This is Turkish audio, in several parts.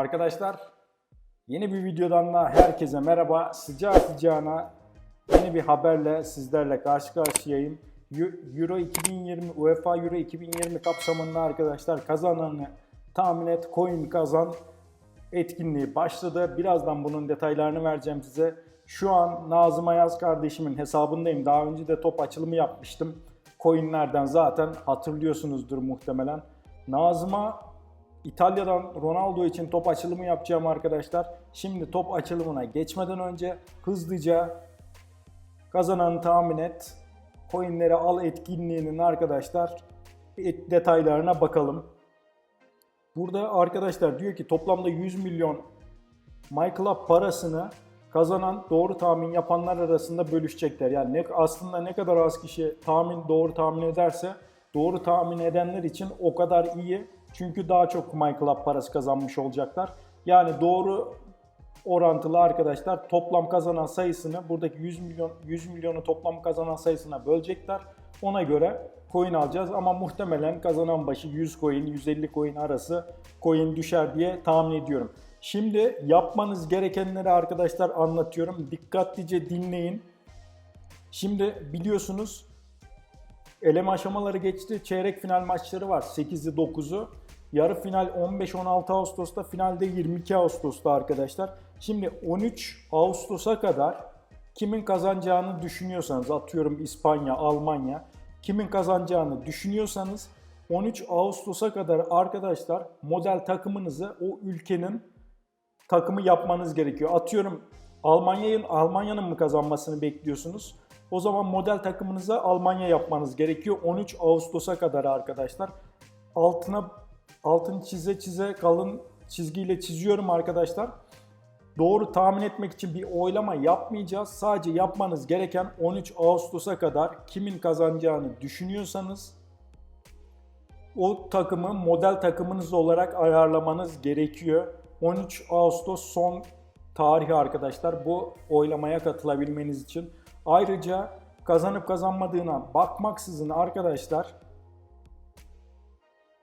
Arkadaşlar yeni bir videodan da herkese merhaba. Sıcağı sıcağına yeni bir haberle sizlerle karşı karşıyayım. Eu- Euro 2020 UEFA Euro 2020 kapsamında arkadaşlar kazananı tahmin et coin kazan etkinliği başladı. Birazdan bunun detaylarını vereceğim size. Şu an Nazım Ayaz kardeşimin hesabındayım. Daha önce de top açılımı yapmıştım. Coinlerden zaten hatırlıyorsunuzdur muhtemelen. Nazım'a İtalya'dan Ronaldo için top açılımı yapacağım arkadaşlar. Şimdi top açılımına geçmeden önce hızlıca kazananı tahmin et. Coinleri al etkinliğinin arkadaşlar et- detaylarına bakalım. Burada arkadaşlar diyor ki toplamda 100 milyon MyClub parasını kazanan doğru tahmin yapanlar arasında bölüşecekler. Yani ne, aslında ne kadar az kişi tahmin doğru tahmin ederse doğru tahmin edenler için o kadar iyi. Çünkü daha çok MyClub parası kazanmış olacaklar. Yani doğru orantılı arkadaşlar toplam kazanan sayısını buradaki 100 milyon 100 milyonu toplam kazanan sayısına bölecekler. Ona göre coin alacağız ama muhtemelen kazanan başı 100 coin 150 coin arası coin düşer diye tahmin ediyorum. Şimdi yapmanız gerekenleri arkadaşlar anlatıyorum. Dikkatlice dinleyin. Şimdi biliyorsunuz eleme aşamaları geçti. Çeyrek final maçları var. 8'i 9'u. Yarı final 15-16 Ağustos'ta, finalde 22 Ağustos'ta arkadaşlar. Şimdi 13 Ağustos'a kadar kimin kazanacağını düşünüyorsanız, atıyorum İspanya, Almanya, kimin kazanacağını düşünüyorsanız 13 Ağustos'a kadar arkadaşlar model takımınızı o ülkenin takımı yapmanız gerekiyor. Atıyorum Almanya'nın Almanya'nın mı kazanmasını bekliyorsunuz? O zaman model takımınıza Almanya yapmanız gerekiyor 13 Ağustos'a kadar arkadaşlar. Altına altını çize çize kalın çizgiyle çiziyorum arkadaşlar. Doğru tahmin etmek için bir oylama yapmayacağız. Sadece yapmanız gereken 13 Ağustos'a kadar kimin kazanacağını düşünüyorsanız o takımı model takımınız olarak ayarlamanız gerekiyor. 13 Ağustos son tarihi arkadaşlar bu oylamaya katılabilmeniz için. Ayrıca kazanıp kazanmadığına bakmaksızın arkadaşlar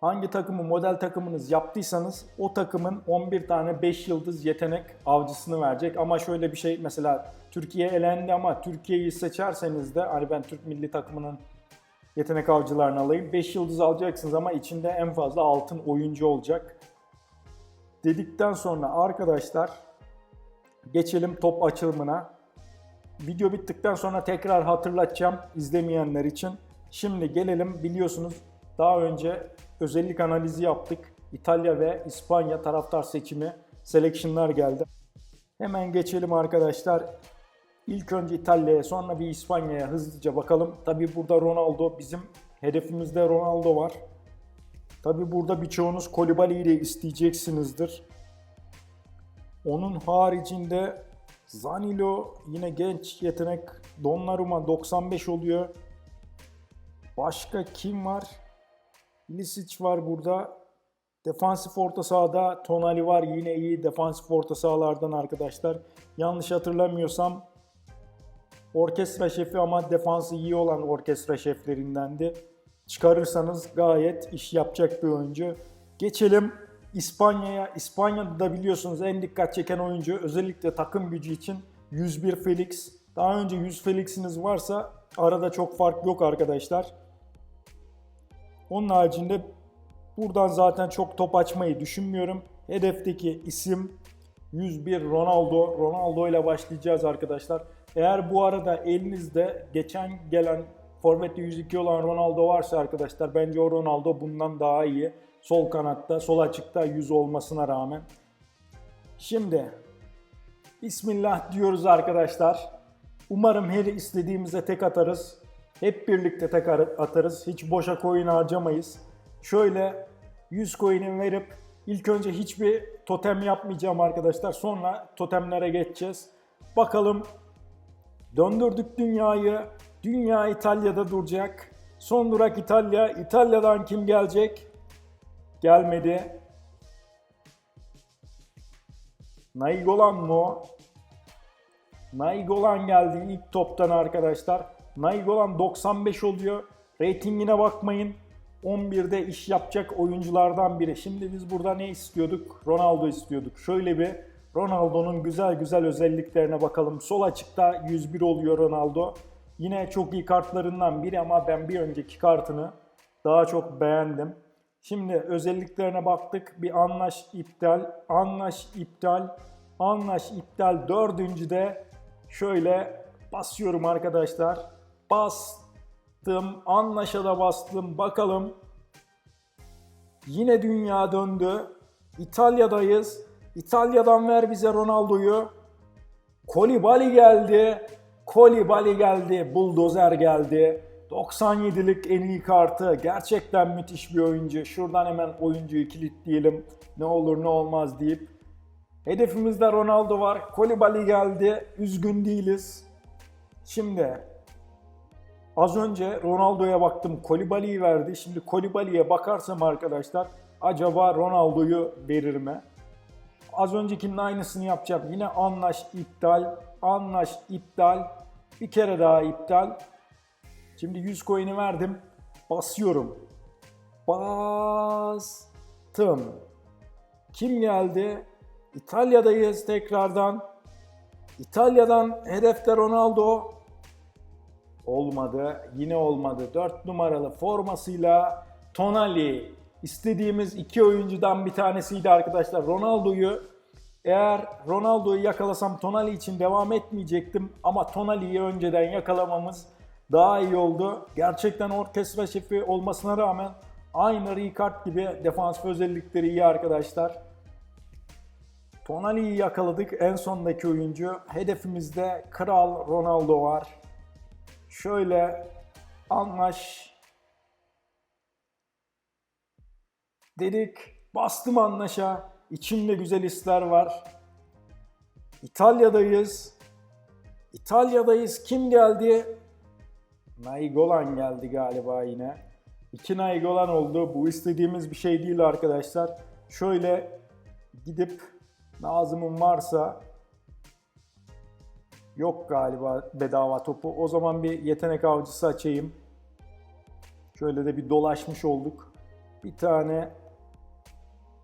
hangi takımı model takımınız yaptıysanız o takımın 11 tane 5 yıldız yetenek avcısını verecek. Ama şöyle bir şey mesela Türkiye elendi ama Türkiye'yi seçerseniz de hani ben Türk milli takımının yetenek avcılarını alayım. 5 yıldız alacaksınız ama içinde en fazla altın oyuncu olacak. Dedikten sonra arkadaşlar geçelim top açılımına. Video bittikten sonra tekrar hatırlatacağım izlemeyenler için. Şimdi gelelim biliyorsunuz daha önce özellik analizi yaptık. İtalya ve İspanya taraftar seçimi selection'lar geldi. Hemen geçelim arkadaşlar. İlk önce İtalya'ya sonra bir İspanya'ya hızlıca bakalım. Tabi burada Ronaldo bizim hedefimizde Ronaldo var. Tabi burada birçoğunuz Kolibali'yi de isteyeceksinizdir. Onun haricinde Zanilo yine genç yetenek Donnarumma 95 oluyor. Başka kim var? Lisic var burada. Defansif orta sahada Tonali var yine iyi defansif orta sahalardan arkadaşlar. Yanlış hatırlamıyorsam orkestra şefi ama defansı iyi olan orkestra şeflerindendi. Çıkarırsanız gayet iş yapacak bir oyuncu. Geçelim İspanya'ya. İspanya'da da biliyorsunuz en dikkat çeken oyuncu özellikle takım gücü için 101 Felix. Daha önce 100 Felix'iniz varsa arada çok fark yok arkadaşlar. Onun haricinde buradan zaten çok top açmayı düşünmüyorum. Hedefteki isim 101 Ronaldo. Ronaldo ile başlayacağız arkadaşlar. Eğer bu arada elinizde geçen gelen Forvet'te 102 olan Ronaldo varsa arkadaşlar bence o Ronaldo bundan daha iyi. Sol kanatta, sol açıkta 100 olmasına rağmen. Şimdi Bismillah diyoruz arkadaşlar. Umarım her istediğimize tek atarız. Hep birlikte tek ar- atarız. Hiç boşa coin harcamayız. Şöyle 100 coin'im verip ilk önce hiçbir totem yapmayacağım arkadaşlar. Sonra totemlere geçeceğiz. Bakalım döndürdük dünyayı. Dünya İtalya'da duracak. Son durak İtalya. İtalya'dan kim gelecek? Gelmedi. Naigolan mı o? Naigolan geldi ilk toptan arkadaşlar. Naigolan 95 oluyor. Ratingine bakmayın. 11'de iş yapacak oyunculardan biri. Şimdi biz burada ne istiyorduk? Ronaldo istiyorduk. Şöyle bir Ronaldo'nun güzel güzel özelliklerine bakalım. Sol açıkta 101 oluyor Ronaldo. Yine çok iyi kartlarından biri ama ben bir önceki kartını daha çok beğendim. Şimdi özelliklerine baktık. Bir anlaş iptal, anlaş iptal, anlaş iptal. Dördüncüde şöyle basıyorum arkadaşlar. Bastım, anlaşa da bastım. Bakalım. Yine dünya döndü. İtalya'dayız. İtalya'dan ver bize Ronaldo'yu. Kolibali geldi. Kolibali geldi. Buldozer geldi. 97'lik en iyi kartı. Gerçekten müthiş bir oyuncu. Şuradan hemen oyuncuyu kilitleyelim. Ne olur ne olmaz deyip. Hedefimizde Ronaldo var. Kolibali geldi. Üzgün değiliz. Şimdi az önce Ronaldo'ya baktım. Kolibali'yi verdi. Şimdi Kolibali'ye bakarsam arkadaşlar acaba Ronaldo'yu verir mi? Az öncekinin aynısını yapacağım. Yine anlaş iptal, anlaş iptal, bir kere daha iptal. Şimdi 100 coin'i verdim. Basıyorum. Bastım. Kim geldi? İtalya'dayız tekrardan. İtalya'dan hedefte Ronaldo. Olmadı. Yine olmadı. 4 numaralı formasıyla Tonali. İstediğimiz iki oyuncudan bir tanesiydi arkadaşlar. Ronaldo'yu eğer Ronaldo'yu yakalasam Tonali için devam etmeyecektim. Ama Tonali'yi önceden yakalamamız daha iyi oldu. Gerçekten orkestra şefi olmasına rağmen aynı Ricard gibi defansif özellikleri iyi arkadaşlar. Tonali'yi yakaladık. En sondaki oyuncu. Hedefimizde Kral Ronaldo var. Şöyle anlaş dedik. Bastım anlaşa. İçimde güzel hisler var. İtalya'dayız. İtalya'dayız. Kim geldi? Nainggolan geldi galiba yine. İki Nainggolan oldu. Bu istediğimiz bir şey değil arkadaşlar. Şöyle gidip Nazım'ın varsa yok galiba bedava topu. O zaman bir yetenek avcısı açayım. Şöyle de bir dolaşmış olduk. Bir tane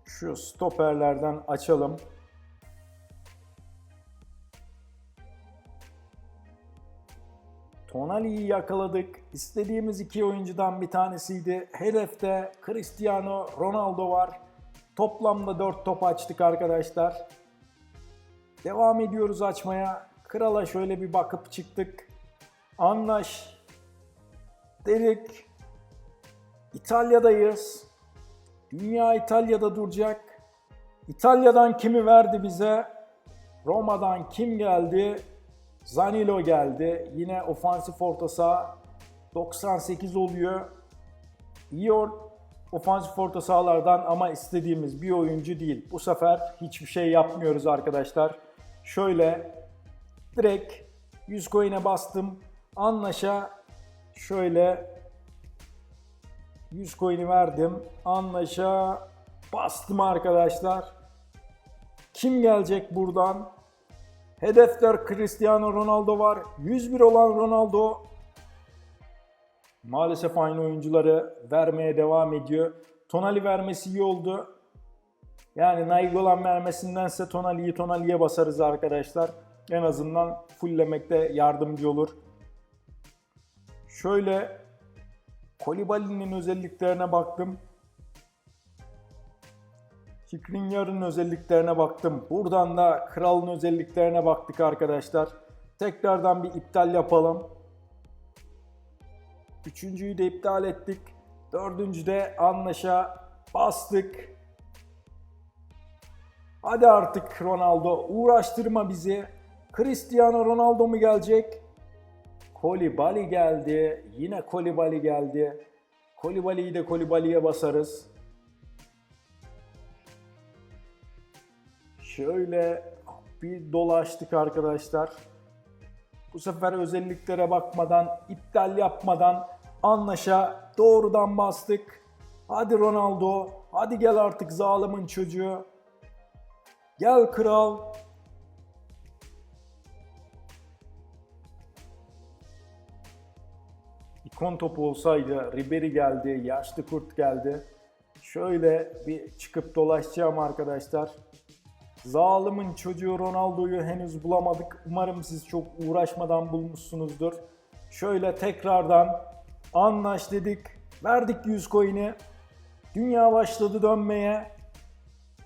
şu stoperlerden açalım. Tonali'yi yakaladık. İstediğimiz iki oyuncudan bir tanesiydi. Hedefte Cristiano Ronaldo var. Toplamda 4 top açtık arkadaşlar. Devam ediyoruz açmaya. Krala şöyle bir bakıp çıktık. Anlaş dedik. İtalya'dayız. Dünya İtalya'da duracak. İtalya'dan kimi verdi bize? Roma'dan kim geldi? Zanilo geldi. Yine ofansif orta saha 98 oluyor. İyi or- ofansif orta sahalardan ama istediğimiz bir oyuncu değil. Bu sefer hiçbir şey yapmıyoruz arkadaşlar. Şöyle direkt 100 coin'e bastım. Anlaşa şöyle 100 coin'i verdim. Anlaşa bastım arkadaşlar. Kim gelecek buradan? Hedefler Cristiano Ronaldo var. 101 olan Ronaldo maalesef aynı oyuncuları vermeye devam ediyor. Tonali vermesi iyi oldu. Yani Nainggolan vermesindense Tonali'yi Tonali'ye basarız arkadaşlar. En azından fulllemekte yardımcı olur. Şöyle Kolibali'nin özelliklerine baktım. Skriniar'ın özelliklerine baktım. Buradan da Kral'ın özelliklerine baktık arkadaşlar. Tekrardan bir iptal yapalım. Üçüncüyü de iptal ettik. Dördüncü de anlaşa bastık. Hadi artık Ronaldo uğraştırma bizi. Cristiano Ronaldo mu gelecek? Kolibali geldi. Yine Kolibali geldi. Kolibali'yi de Kolibali'ye basarız. Şöyle bir dolaştık arkadaşlar. Bu sefer özelliklere bakmadan, iptal yapmadan anlaşa doğrudan bastık. Hadi Ronaldo, hadi gel artık zalimin çocuğu. Gel kral. ikon topu olsaydı Ribery geldi, yaşlı kurt geldi. Şöyle bir çıkıp dolaşacağım arkadaşlar. Zalimin çocuğu Ronaldo'yu henüz bulamadık. Umarım siz çok uğraşmadan bulmuşsunuzdur. Şöyle tekrardan anlaş dedik. Verdik 100 coin'i. Dünya başladı dönmeye.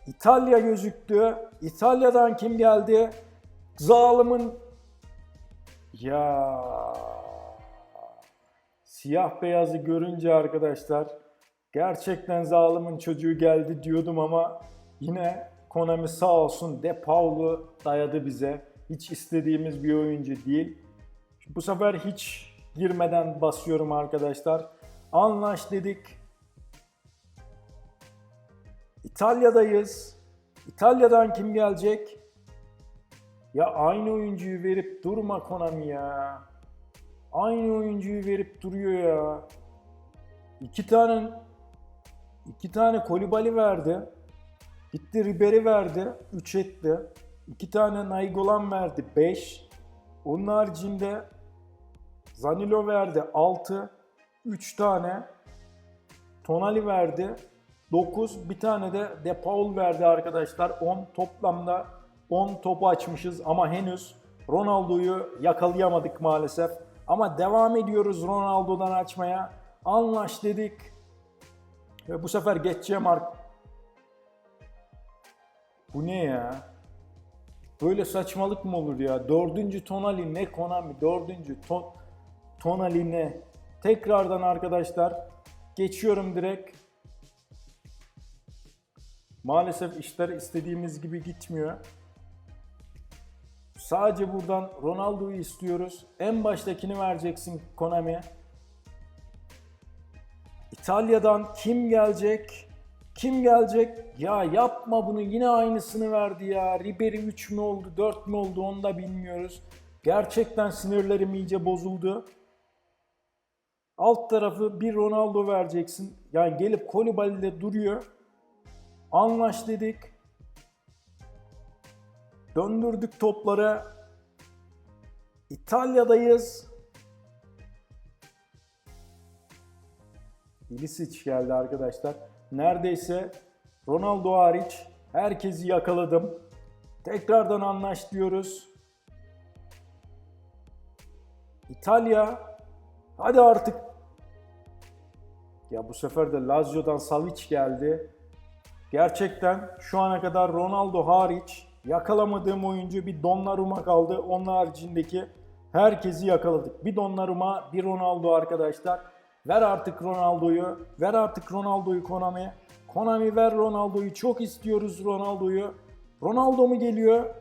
İtalya gözüktü. İtalya'dan kim geldi? Zalimin ya siyah beyazı görünce arkadaşlar gerçekten zalimin çocuğu geldi diyordum ama yine Konami sağ olsun De Paulo dayadı bize. Hiç istediğimiz bir oyuncu değil. Bu sefer hiç girmeden basıyorum arkadaşlar. Anlaş dedik. İtalya'dayız. İtalya'dan kim gelecek? Ya aynı oyuncuyu verip durma Konami ya. Aynı oyuncuyu verip duruyor ya. İki tane iki tane Kolibali verdi. Gitti Ribery verdi. 3 etti. İki tane Nainggolan verdi. 5. Onun haricinde Zanilo verdi. 6. 3 tane Tonali verdi. 9. Bir tane de De Paul verdi arkadaşlar. 10 toplamda 10 topu açmışız ama henüz Ronaldo'yu yakalayamadık maalesef. Ama devam ediyoruz Ronaldo'dan açmaya. Anlaş dedik. Ve bu sefer geçeceğim. Bu ne ya? Böyle saçmalık mı olur ya? Dördüncü Tonali ne Konami? Dördüncü ton, Tonali ne? Tekrardan arkadaşlar geçiyorum direkt. Maalesef işler istediğimiz gibi gitmiyor. Sadece buradan Ronaldo'yu istiyoruz. En baştakini vereceksin Konami. İtalya'dan kim gelecek? Kim gelecek? Ya yapma bunu yine aynısını verdi ya. Ribery 3 mü oldu 4 mü oldu onu da bilmiyoruz. Gerçekten sinirlerim iyice bozuldu. Alt tarafı bir Ronaldo vereceksin. Yani gelip Kolibali'de duruyor. Anlaş dedik. Döndürdük topları. İtalya'dayız. Ilicic geldi arkadaşlar. Neredeyse Ronaldo hariç herkesi yakaladım. Tekrardan anlaş diyoruz. İtalya. Hadi artık. Ya bu sefer de Lazio'dan Savic geldi. Gerçekten şu ana kadar Ronaldo hariç yakalamadığım oyuncu bir Donnarumma kaldı. Onun haricindeki herkesi yakaladık. Bir Donnarumma, bir Ronaldo arkadaşlar. Ver artık Ronaldo'yu. Ver artık Ronaldo'yu Konami. Konami ver Ronaldo'yu. Çok istiyoruz Ronaldo'yu. Ronaldo mu geliyor?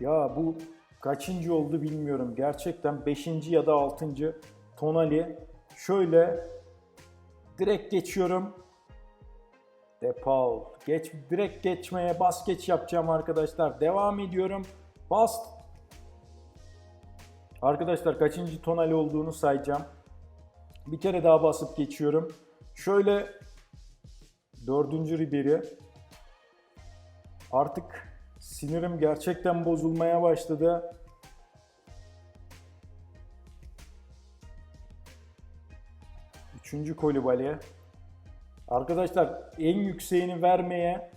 Ya bu kaçıncı oldu bilmiyorum. Gerçekten 5. ya da 6. Tonali. Şöyle direkt geçiyorum. De Paul. Geç, direkt geçmeye bas geç yapacağım arkadaşlar. Devam ediyorum. Bas. Arkadaşlar kaçıncı tonali olduğunu sayacağım. Bir kere daha basıp geçiyorum. Şöyle dördüncü Ribery. Artık sinirim gerçekten bozulmaya başladı. Üçüncü Kolibali. Arkadaşlar en yükseğini vermeye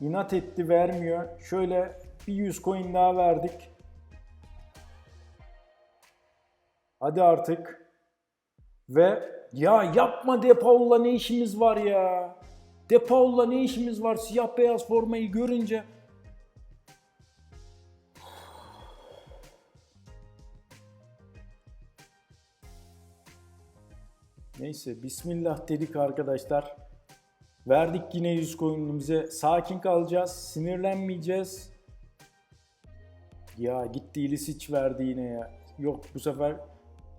inat etti vermiyor. Şöyle bir 100 coin daha verdik. Hadi artık. Ve ya yapma De Paul'la ne işimiz var ya? De Paul'la ne işimiz var siyah beyaz formayı görünce? Neyse bismillah dedik arkadaşlar. Verdik yine 100 coin'imize. Sakin kalacağız. Sinirlenmeyeceğiz. Ya gitti Ilicic verdi yine ya. Yok bu sefer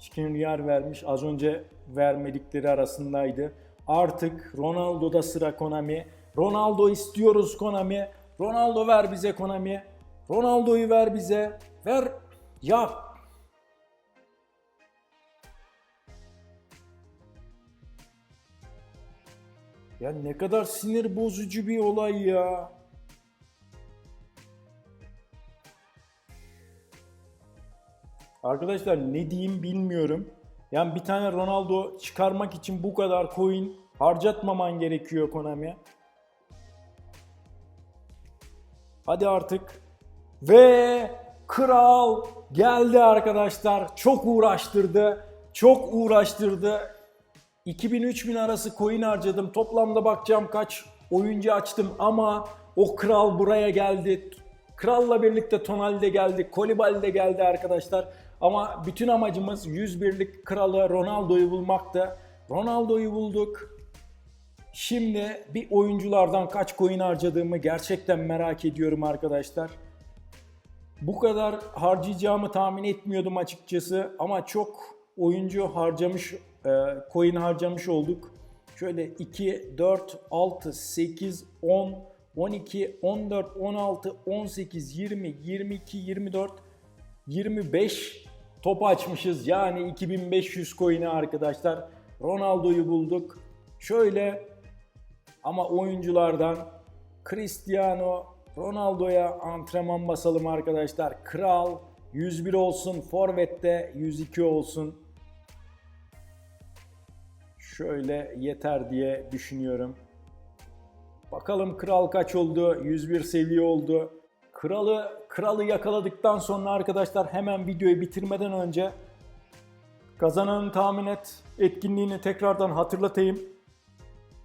Skriniar vermiş. Az önce vermedikleri arasındaydı. Artık Ronaldo'da sıra Konami. Ronaldo istiyoruz Konami. Ronaldo ver bize Konami. Ronaldo'yu ver bize. Ver. Ya Ya ne kadar sinir bozucu bir olay ya. Arkadaşlar ne diyeyim bilmiyorum. Yani bir tane Ronaldo çıkarmak için bu kadar coin harcatmaman gerekiyor Konami. Hadi artık. Ve kral geldi arkadaşlar. Çok uğraştırdı. Çok uğraştırdı. 2000-3000 arası coin harcadım. Toplamda bakacağım kaç oyuncu açtım ama o kral buraya geldi. Kralla birlikte Tonali de geldi. Kolibali de geldi arkadaşlar. Ama bütün amacımız 101'lik kralı Ronaldo'yu bulmaktı. Ronaldo'yu bulduk. Şimdi bir oyunculardan kaç coin harcadığımı gerçekten merak ediyorum arkadaşlar. Bu kadar harcayacağımı tahmin etmiyordum açıkçası ama çok oyuncu harcamış, e, coin harcamış olduk. Şöyle 2, 4, 6, 8, 10, 12, 14, 16, 18, 20, 22, 24, 25 top açmışız. Yani 2500 coin'i arkadaşlar. Ronaldo'yu bulduk. Şöyle ama oyunculardan Cristiano Ronaldo'ya antrenman basalım arkadaşlar. Kral 101 olsun. Forvet'te 102 olsun. Şöyle yeter diye düşünüyorum. Bakalım kral kaç oldu? 101 seviye oldu. Kralı kralı yakaladıktan sonra arkadaşlar hemen videoyu bitirmeden önce kazananı tahmin et etkinliğini tekrardan hatırlatayım.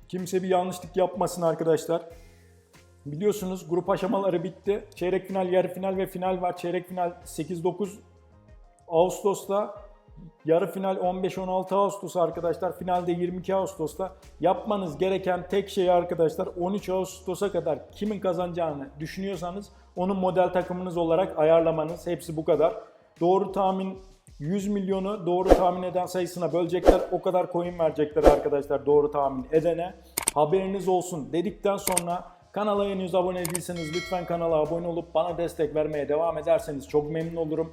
Kimse bir yanlışlık yapmasın arkadaşlar. Biliyorsunuz grup aşamaları bitti. Çeyrek final, yarı final ve final var. Çeyrek final 8-9 Ağustos'ta. Yarı final 15-16 Ağustos arkadaşlar. Finalde 22 Ağustos'ta. Yapmanız gereken tek şey arkadaşlar 13 Ağustos'a kadar kimin kazanacağını düşünüyorsanız onun model takımınız olarak ayarlamanız. Hepsi bu kadar. Doğru tahmin 100 milyonu doğru tahmin eden sayısına bölecekler. O kadar coin verecekler arkadaşlar doğru tahmin edene. Haberiniz olsun dedikten sonra kanala henüz abone değilseniz lütfen kanala abone olup bana destek vermeye devam ederseniz çok memnun olurum.